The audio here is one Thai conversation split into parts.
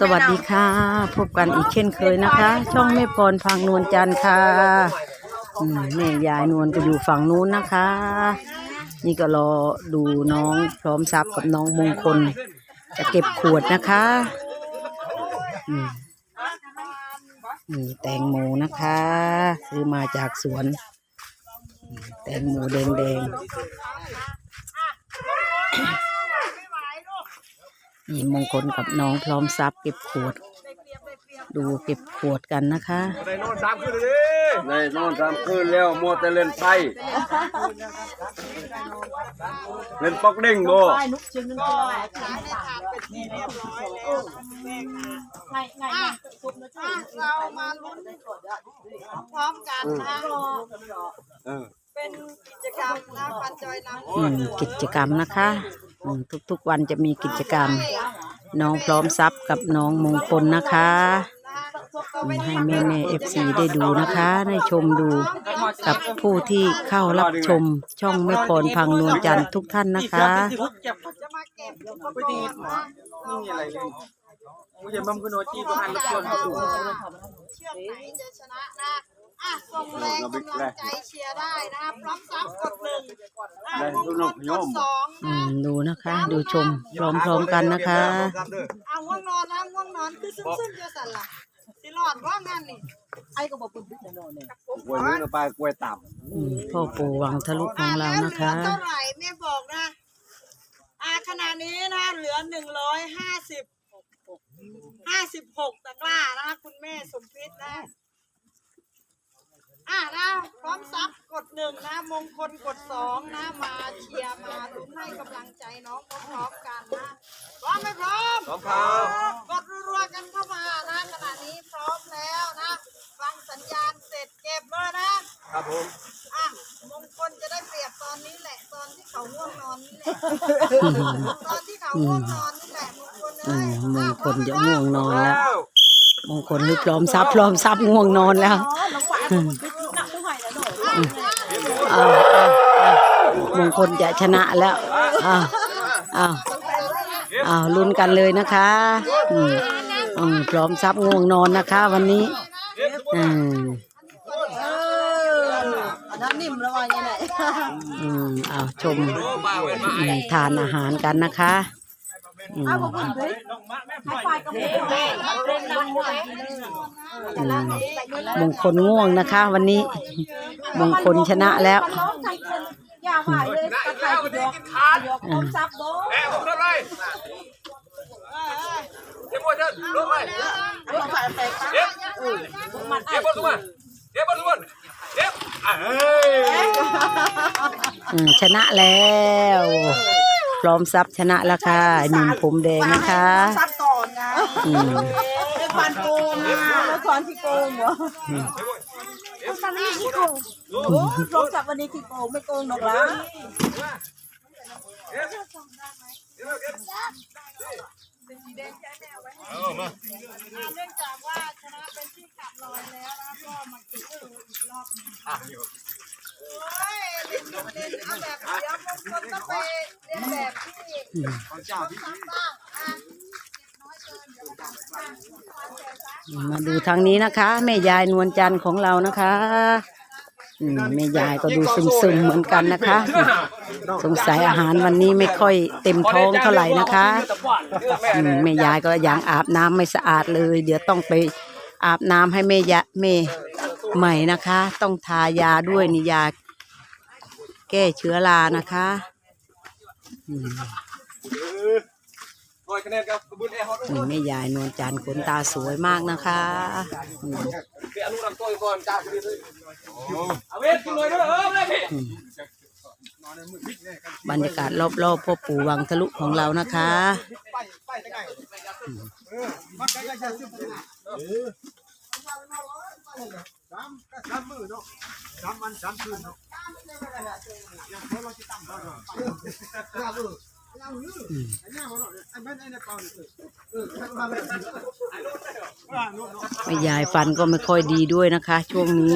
สวัสดีค่ะ พบกันอีกเช่นเคยนะคะ ช่องแม่พรพังนวลจันทร์ค่ะอืมแม่ยายนวลก็อยู่ฝั่งนู้นนะคะ นี่ก็รอดูน้องพร้อมทรัพย์กับน้องมงคล จะเก็บขวดนะคะอืมนี่แตงโมนะคะ ซื้อมาจากสวนอืมแตงโมแดงๆ นี่มงคลกับน้องพร้อมทรัพย์เก็บขวด ดูเก็บขวดกันนะคะ ได้นอนสามคืนเลยได้นอนสามคืนแล้วมัวแต่เล่นไพ่เล่นปอกเด้งบ่เรามาลุ้นพร้อมกันนะเออเป็นกิจกรรมนะปันจอยน้ำอืมกิจกรรมนะคะอืม ทุกๆวันจะมีกิจกรรม น้องพร้อมทรัพย์กับน้องมงคลนะคะให้แม่แม่เอฟซีได้ดูนะคะได้ชมดูกับผู้ที่เข้ารับชมช่องแม่พรพังนวลจันทร์ทุกท่านนะคะจะมาเอุปกรณ์นะไม่มีอะไรเลยมึงอย่าบัมกันโนจีประหารรบกวนเขาดูเชือกไหนจะชนะนะอะส่งแรงกำลังใจเชียร์ได้นะพร้อมซับกดหนึ่งอะได้มงทุกคนนกกโยดมสองอืนะมดูนะคะ ดูชมพร้อมๆกันนะคะอะง่วงนอนนะง่วงนอนคือซึมๆจะสั่นล่ะสิหลอดว่างานนี่ไอ้ก็บอกปุ่นๆนอนเนี่ยกล้วยนี้ไปกล้วยต่อืมพ่อปู่วังทะลุของเรานะคะเหลือเท่าไหร่แม่บอกนะอ่าขณะนี้นะเหลือหนึ่งร้อยห้าสิบห้าสิบหกตะกร้านะคะคุณแม่สมพิษนะ อ่านะพร้อมซับกดหนึ่งนะมงคลกดสองนะมาเชียร์มาลุ้นให้กำลังใจน้องพร้อมๆกันนะพร้อมไหมพร้อมำพร้อมครับกดรัวๆกันเข้ามานะขณะนี้พร้อมแล้วนะฟังสัญญาณเสร็จเก็บเลยนะครับผมอะมงคลจะได้เปรียบตอนนี้แหละตอนที่เขาง่วงนอนนี่แหละตอนที่เขาง่วงนอนนี่แหละมงคลเลอืยมมงคลจะง่วงนอนแล้วมงคลหรือพร้อมทรัพย์พร้อมทรัพย์ง่วงนอนแล้วอืม อ้าวอ้าวอ้าวมงคลจะชนะแล้วอ้าวอ้าวอ้าวลุ้นกันเลยนะคะอืมอืมพร้อมทรัพย์ง่วงนอนนะคะ วันนี้อืมอันนั้นนิ่มแล้วว่าอย่างไรอืมอ้าวชมอืมทานอาหารกันนะคะอืมอื มมงคลง่วงนะคะ วันนี้ มงคลชนะแล้ว อย่าหายเลยกระต่ายกินยกยกต้มซับโบแอบผมทำไรเดี๋ยวพ่อเชิญลงไปเดี๋ยวเดี๋ยวบอลทุกคนเดี๋ยวบอลทุกคนเดี๋ยวเอ้ยอืมชนะแล้วพร้อมทรัพย์ชนะแล้วค่ะหนุ่มผมแดงนะคะซับก่อนไงอืมเป็น ฟันโกงอะแล้วสอนที่โกงเหรอทำนี่ที่โกงโอ้ลงจากวันนี้ที่โกงไม่โกงหรอกละเนื่องจากว่าชนะเป็นที่กลับลอยแล้วนะก็มาเก็บอีกรอบหนึงโอ้ยเล่นเล่นเอาแบบเดี๋ยวมงคลต้องไปเรียนแบบที่อืมสร้างอะ มาดูทางนี้นะคะแม่ยายนวลจันทร์ของเรานะคะอืมแม่ยายก็ดูซึมๆเหมือนกันนะคะ สงสัยอาหารวันนี้ไม่ค่อยเต็มท้องเท่าไหร่นะคะอืมแม่ยายก็ยังอาบน้ำไม่สะอาดเลย เดี๋ยวต้องไปอาบน้ำให้แม่ยะแม่ใหม่นะคะ ต้องทายาด้วยนี่ยาแก้เชื้อรานะคะอืม คอยคะแนนกับบุญแอร์ฮอตนี่แม่ยายนวลจันทร์ขนตาสวยมากนะคะอืมเดี๋ยวอนุรักษ์ตัวก่อนจ้าสิเอาเวทกินเลยด้วยเออเลยพี่อืมบรรยากาศรอบๆพ่อปู่วังทะลุของเรานะคะ แม่ยายฟันก็ไม่ค่อยดีด้วยนะคะ ช่วงนี้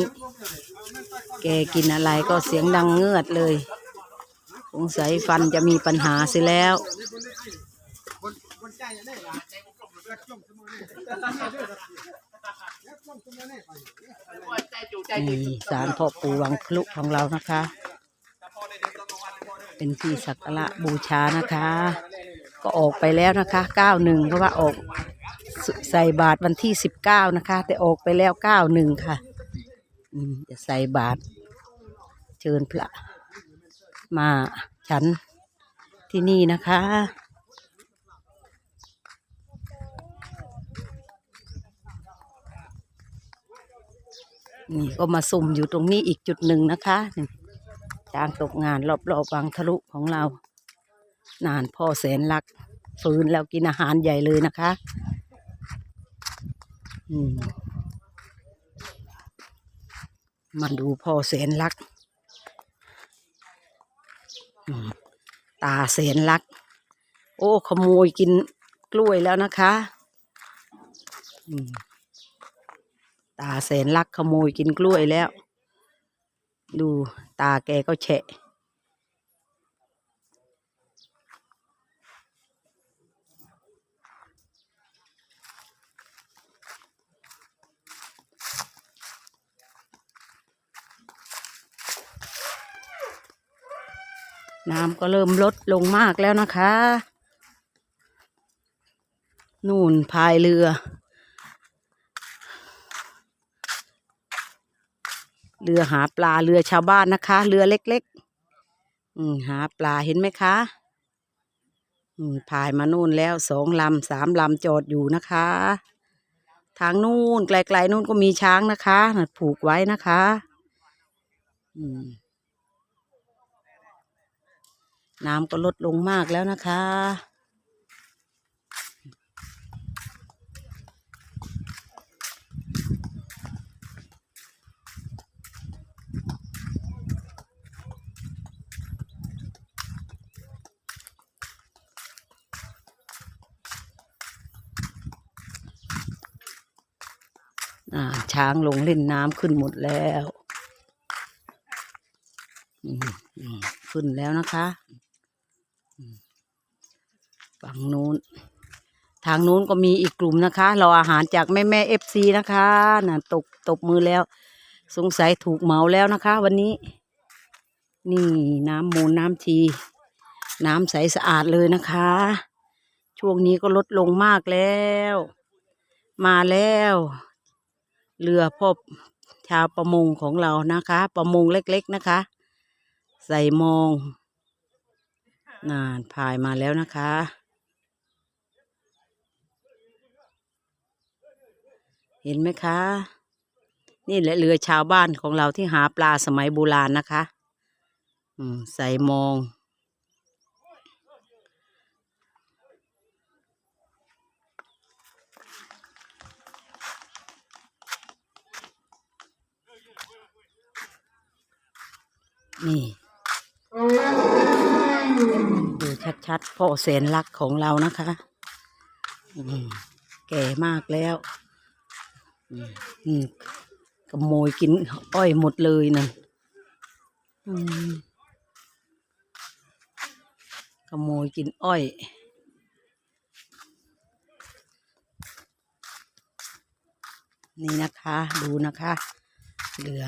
แกกินอะไรก็เสียงดังเงือดเลยสงสัยฟันจะมีปัญหาเสียแล้วนี่สารพ่อปู่วังคลุของเรานะคะ เป็นที่สักการะบูชานะคะ ก็ออกไปแล้วนะคะเก้าหนึ่งเพราะว่าออกใส่บาทวันที่สิบเก้านะคะ แต่ออกไปแล้วเก้าหนึ่งค่ะจะใส่บาทเชิญพระมาฉันที่นี่นะคะนี่ก็มาสุ่มอยู่ตรงนี้อีกจุดหนึ่งนะคะ จ้างตกงานรอบๆวังทะลุของเรา นานพ่อแสนรักฟื้นแล้วกินอาหารใหญ่เลยนะคะอืมมาดูพ่อแสนรัก ตาแสนรัก โอ้ขโมยกินกล้วยแล้วนะคะอืมตาแสนรักขโมยกินกล้วยแล้ว ดูตาแกก็แฉะ น้ำก็เริ่มลดลงมากแล้วนะคะ นู่นพายเรือ เรือหาปลาเรือชาวบ้านนะคะ เรือเล็กๆ อืมหาปลาเห็นไหมคะ อืมพายมานู่นแล้วสองลำสามลำจอดอยู่นะคะ ทางนู่นไกลๆนู่นก็มีช้างนะคะผูกไว้นะคะ อืมน้ำก็ลดลงมากแล้วนะคะ อ่า ช้างลงเล่นน้ำขึ้นหมดแล้วขึ้นแล้วนะคะฝั่งนู้น ทางนู้นก็มีอีกกลุ่มนะคะรออาหารจากแม่แม่เอฟซีนะคะน่ะตกตบมือแล้ว สงสัยถูกเหมาแล้วนะคะ วันนี้ นี่น้ำมูลน้ำที น้ำใสสะอาดเลยนะคะ ช่วงนี้ก็ลดลงมากแล้ว มาแล้ว เรือพบชาวประมงของเรานะคะ ประมงเล็กๆนะคะ ใส่มองนานพายมาแล้วนะคะ เห็นไหมคะ นี่แหละเรือชาวบ้านของเราที่หาปลาสมัยโบราณนะคะ อืมใส่มอง นี่ดูชัดๆพ่อแสนรักของเรานะคะแก่มากแล้วขโมยกินอ้อยหมดเลยนะอืมขโมยกินอ้อยนี่นะคะ ดูนะคะ เรือ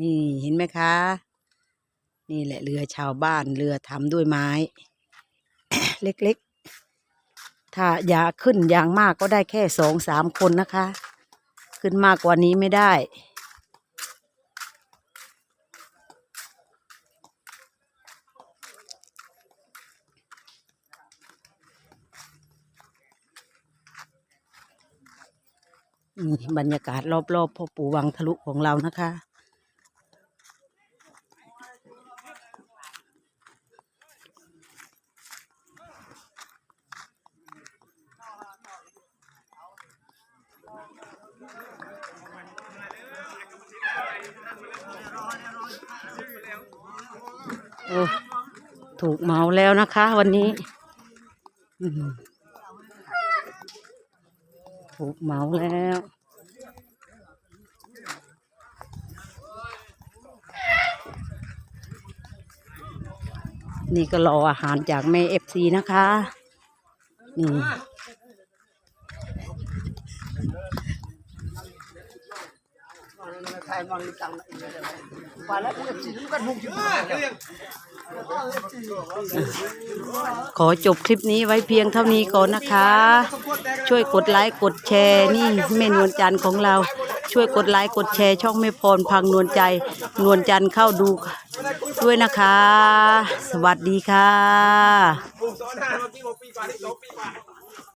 นี่เห็นไหมคะ นี่แหละเรือชาวบ้านเรือทำด้วยไม้ เล็กๆ ถ้าอยากขึ้นอย่างมากก็ได้แค่สองสามคนนะคะ ขึ้นมากกว่านี้ไม่ได้ นี่บรรยากาศรอบๆพ่อปู่วังทะลุของเรานะคะ ถูกเมาแล้วนะคะ วันนี้ ถูกเมาแล้วนนี่ก็รออาหารจากแม่เอฟซีนะคะ นี่ ขอจบคลิปนี้ไว้เพียงเท่านี้ก่อนนะคะ ช่วยกดไลค์กดแชร์นี่แม่นวลจันทร์ของเรา ช่วยกดไลค์กดแชร์ช่องแม่พรพังนวลใจ นวลจันทร์เข้าดูด้วยนะคะ สวัสดีค่ะ ผมสอนหาเมื่อกี้บอกปีกว่าที่สองปีกว่า